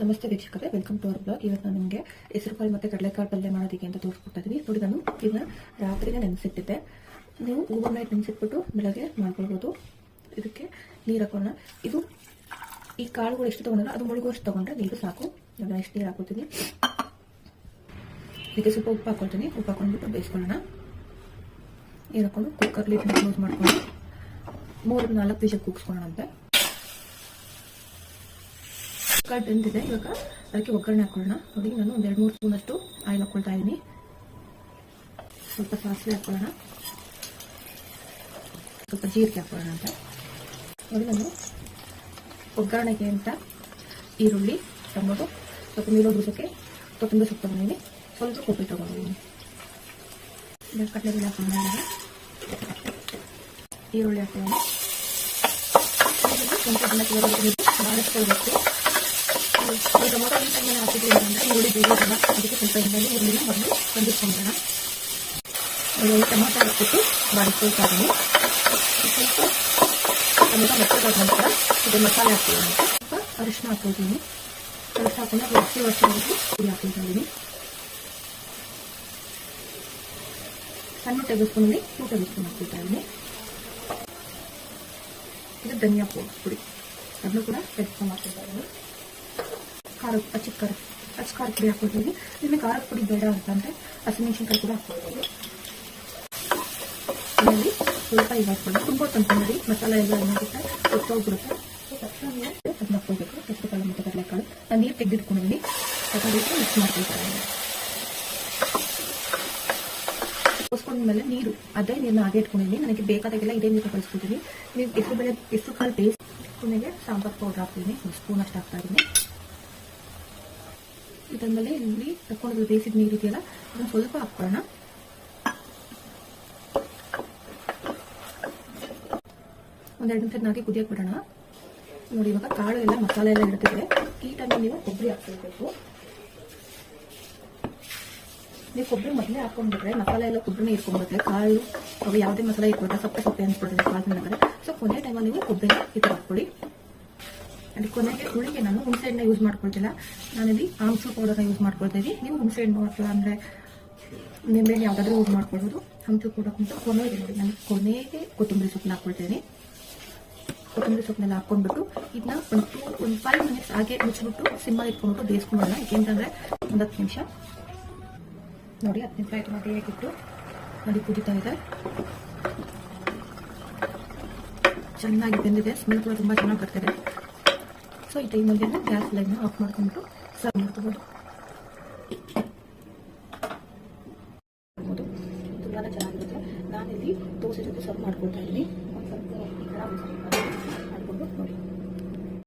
ನಮಸ್ತೆ ವೀಕ್ಷಕರೇ welcome to our blog ಇವತ್ತು ನಾನು ನಿಮಗೆ ಹೆಸರುಕಾಳು ಮತ್ತು ಕಡಲೆಕಾಳು ಪಲ್ಯ ಮಾಡೋದಕ್ಕೆ ಅಂತ ತೋರಿಸ್ಕೊಡ್ತಾ ಇದ್ದೀನಿ ನೋಡಿ, ನಾನು ಇದನ್ನ ರಾತ್ರಿಗೆ ನೆನೆಸಿಟ್ಟಿದ್ದೆ. ನೀವು ಓವರ್ ನೈಟ್ ನೆನೆಸಿಟ್ಬಿಟ್ಟು ಬೆಳಗ್ಗೆ ಮಾಡ್ಕೊಳ್ಬೋದು. ಇದಕ್ಕೆ ನೀರು ಹಾಕೋಣ. ಇದು ಈ ಕಾಳುಗಳು ಎಷ್ಟು ತೊಗೊಂಡ್ರೆ ಅದು ಮುಳುಗುವಷ್ಟು ತೊಗೊಂಡ್ರೆ ನೀರು ಸಾಕು. ನಾನು ಎಷ್ಟು ನೀರು ಹಾಕೋತೀನಿ ಇದಕ್ಕೆ ಸ್ವಲ್ಪ ಉಪ್ಪು ಹಾಕೊಳ್ತೀನಿ. ಉಪ್ಪು ಹಾಕೊಂಡ್ಬಿಟ್ಟು ಬೇಯಿಸ್ಕೊಳ್ಳೋಣ. ನೀರು ಹಾಕೊಂಡು ಕುಕ್ಕರ್ ಲೀಟ್ನ ಕ್ಲೋಸ್ ಮಾಡ್ಕೊಂಡು ಮೂರು ನಾಲ್ಕು ವಿಷಲ್ ಕೂಗಿಸ್ಕೊಳ್ಳೋಣ ಅಂತ ಕಾಳು ಬೆಂದಿದೆ ಇವಾಗ, ಅದಕ್ಕೆ ಒಗ್ಗರಣೆ ಹಾಕೊಳ್ಳೋಣ. ನೋಡಿ, ನಾನು ಒಂದು ಎರಡು ಮೂರು ಸ್ಪೂನಷ್ಟು ಆಯಿಲ್ ಹಾಕೊಳ್ತಾ ಇದ್ದೀನಿ ಸ್ವಲ್ಪ ಸಾಸಿವೆ ಹಾಕೊಳ್ಳೋಣ. ಸ್ವಲ್ಪ ಜೀರಿಗೆ ಹಾಕೊಳ್ಳೋಣ ಅಂತ. ನೋಡಿ, ನಾನು ಒಗ್ಗರಣೆಗೆ ಅಂತ ಈರುಳ್ಳಿ, ಟೊಮೊಟೊ, ಸ್ವಲ್ಪ ನೀರು ಬಿಸೋಕ್ಕೆ ಕೊತ್ತಂಬರಿ ಸೊಪ್ಪು ತಗೊಂಡಿದ್ದೀನಿ ಸ್ವಲ್ಪ ಕೊಬ್ಬರಿ ತಗೊಂಡಿದ್ದೀನಿ ಕಡಲೆಬೇಳೆ ಹಾಕೊಂಡಿದ್ದೀನಿ ಈರುಳ್ಳಿ ಹಾಕೊಳ್ಳೋಣ ಸ್ವಲ್ಪ ಈ ಟೊಮೊಟೊ ಈ ಟೈಮಲ್ಲಿ ಈರುಳ್ಳಿ ಅದಕ್ಕೆ ಸ್ವಲ್ಪ ಎಣ್ಣೆಲಿ ಈರುಳ್ಳಿನ ಮೊದಲು ಬಂದಿಟ್ಕೊಂಡ್ಬಿಡೋಣ ಒಂದು ಟೊಮೊಟೊ ಹಾಕ್ಬಿಟ್ಟು ಬಾಡಿಸ್ಕೊಳ್ತಾ ಇದ್ದೀನಿ ಸ್ವಲ್ಪ ಟೊಮೊಟೊ ಮೆತ್ತಗಾದ ನಂತರ ಇದು ಮಸಾಲೆ ಹಾಕ್ತೀನಿ ಸ್ವಲ್ಪ ಅರಿಶಿನ ಹಾಕ್ಕೊಳ್ತೀನಿ ಅರಿಶಿನ ಹಾಕೊಂಡು ಹಸಿ ವರ್ಷವರೆಗೂ ಪುಡಿ. ಹಾಕ್ಕೊಳ್ತಾ ಇದ್ದೀನಿ ಸಣ್ಣ ಟೇಬಲ್ ಸ್ಪೂನಲ್ಲಿ ಟೂ ಟೇಬಲ್ ಸ್ಪೂನ್ ಇದ್ದೀನಿ ಇದು ಧನಿಯಾ ಪುಡಿ ಅದನ್ನು ಕೂಡ ತೆಗೆದುಕೊಂಡು ಹಾಕ್ಕೊಳ್ತಾ ಇದ್ದೀನಿ. ಖಾರ ಅಚ್ಚ ಖಾರ ಅಚ್ಚ ಖಾರ ಪುಡಿ ಹಾಕ್ಕೊಳ್ತೀವಿ ನಿಮಗೆ ಖಾರದ ಪುಡಿ ಬೇಡ ಅಂತಂದರೆ ಹಸಿಮೆಣಸಿನ್ಕಾಯಿ ಕೂಡ ಹಾಕ್ಕೊಳ್ಬೋದು ಆಮೇಲೆ ಸ್ವಲ್ಪ ಇದು ಹಾಕ್ಕೊಂಡು ತುಂಬ ತಂದ್ಕೊಂಡಿ ಮಸಾಲೆ ಎಲ್ಲ ಏನಾಗುತ್ತೆ ಗೊತ್ತೋಗ್ಬಿಡುತ್ತೆ ತಕ್ಷಣ ಅದನ್ನ ಹಾಕ್ಕೊಳ್ಬೇಕು. ಹೆಸರುಕಾಳು ಮತ್ತು ಕಡಲೆಕಾಳು. ನಾನು ನೀರು ತೆಗೆದಿಟ್ಕೊಂಡಿದ್ದೀನಿ ತಗೊಂಡಿಟ್ಟು ಮಿಕ್ಸ್ ಮಾಡ್ಕೊಳ್ತಾರೆ ಮೇಲೆ ನೀರು. ಅದೇ ನೀರನ್ನ ಹಾಗೆ ಇಟ್ಕೊಂಡಿದ್ದೀನಿ ನನಗೆ ಬೇಕಾದಾಗೆಲ್ಲ ಇದೇ ನೀರು ಕಳಿಸ್ಕೊತೀನಿ ನೀವು ಹೆಸರು ಬೇಳೆ ಹೆಸರು ಕಾಳು ಬೇಯಿಸಿ ಕೊನೆಗೆ ಸಾಂಬಾರು ಪೌಡರ್ ಹಾಕ್ತೀನಿ. ಸ್ಪೂನ್ ಅಷ್ಟು ಹಾಕ್ತಾ ಇದ್ದೀನಿ. ಇದಾದ್ಮೇಲೆ ಇಲ್ಲಿ ತಕೊಂಡು ಬೇಯಿಸಿದ ನೀರು ಇದೆಯಲ್ಲ, ಅದನ್ನು ಸ್ವಲ್ಪ ಹಾಕೊಳ್ಳೋಣ ಒಂದೆರಡು ನಿಮಿಷ ನಾಗಿ ಕುದಿಯಕ್ಕೆ ಬಿಡೋಣ. ನೋಡಿ, ಇವಾಗ ಕಾಳು ಎಲ್ಲ ಮಸಾಲೆ ಎಲ್ಲ ಇಡ್ತಿದ್ರೆ ಈ ಟೈಮಲ್ಲಿ ನೀವು ಕೊಬ್ಬರಿ ಹಾಕ್ಕೊಳ್ಬೇಕು. ನೀವು ಕೊಬ್ಬರಿ ಮೊದಲೇ ಹಾಕೊಂಡ್ಬಿಟ್ರೆ ಮಸಾಲೆ ಎಲ್ಲ ಕೊಬ್ಬರಿನೇ ಇಟ್ಕೊಂಡ್ಬಿಟ್ರೆ, ಕಾಳು ಯಾವುದೇ ಮಸಾಲೆ ಇಟ್ಬಿಟ್ರೆ ಸಪ್ಪೆ ಸಪ್ಪೆ ಅನ್ಸ್ಬಿಡ್ತದೆ, ಕಾಳು ತಿನ್ನಬೇಕಾದ್ರೆ ಸೊ ಕೊನೆ ಟೈಮಲ್ಲಿ ನೀವು ಕೊಬ್ಬರಿ ಥರ ಹಾಕ್ಕೊಳ್ಳಿ. ಕೊನೆಗೆ ಹುಳಿಗೆ ನಾನು ಹುಣಸೆ ಹಣ್ಣು ಯೂಸ್ ಮಾಡ್ಕೊಳ್ತಿಲ್ಲ. ನಾನಿಲ್ಲಿ ಆಮ್ಸ ಪೌಡರ್ನ ಯೂಸ್ ಮಾಡ್ಕೊಳ್ತಾ ಇದ್ದೀನಿ. ನೀವು ಹುಣಸೆ ಹಣ್ಣು ಅಥವಾ ಅಂದರೆ ನಿಂಬೆಹಣ್ಣು ಯಾವುದಾದ್ರೂ ಯೂಸ್ ಮಾಡ್ಕೊಳ್ಬೋದು. ಪೌಡರ್ ಅಂತ ಕೊನೆಗೆ ನೋಡಿ, ನಾನು ಕೊನೆಗೆ ಕೊತ್ತಂಬರಿ ಸೊಪ್ಪನ್ನ ಹಾಕ್ಕೊಳ್ತೇನೆ ಕೊತ್ತಂಬರಿ ಸೊಪ್ಪನ್ನೆಲ್ಲ ಹಾಕ್ಕೊಂಡ್ಬಿಟ್ಟು ಇದನ್ನ ಒಂದು ಟೂ ಒಂದು ಫೈವ್ ಮಿನಿಟ್ಸ್ ಹಾಗೆ ಮುಚ್ಚಿಬಿಟ್ಟು ಸಿಮ್ಮಲ್ಲಿ ಇಟ್ಕೊಂಡ್ಬಿಟ್ಟು ಬೇಯಿಸ್ಕೊಳ್ಳೋಣ ಯಾಕೆಂತಂದರೆ ಒಂದು ಹತ್ತು ನಿಮಿಷ. ನೋಡಿ, ಹತ್ತು ನಿಮಿಷ ಆಯಿತು ನೋಡಿ ಹೇಗಿಟ್ಟು ನೋಡಿ ಕುದಿತಾ ಇದೆ. ಚೆನ್ನಾಗಿ ಬೆಂದಿದೆ. ಸ್ಮೆಲ್ ಕೂಡ ತುಂಬ ಚೆನ್ನಾಗಿ ಬರ್ತಿದೆ. ಸೊ ಈ ಟೈಮಲ್ಲಿ ಗ್ಯಾಸ್ ಲೈನ್ ಆಫ್ ಮಾಡ್ಕೊಂಡು ಸರ್ವ್ ಮಾಡ್ಕೋಬೋದು. ತುಂಬಾ ಚೆನ್ನಾಗಿರುತ್ತೆ. ನಾನಿಲ್ಲಿ ದೋಸೆ ಜೊತೆ ಸರ್ವ್ ಮಾಡ್ಕೊಳ್ತಾ ಇದ್ದೀನಿ. ಒಂದು ಸ್ವಲ್ಪ ಸ್ವಲ್ಪ ನೋಡಿ.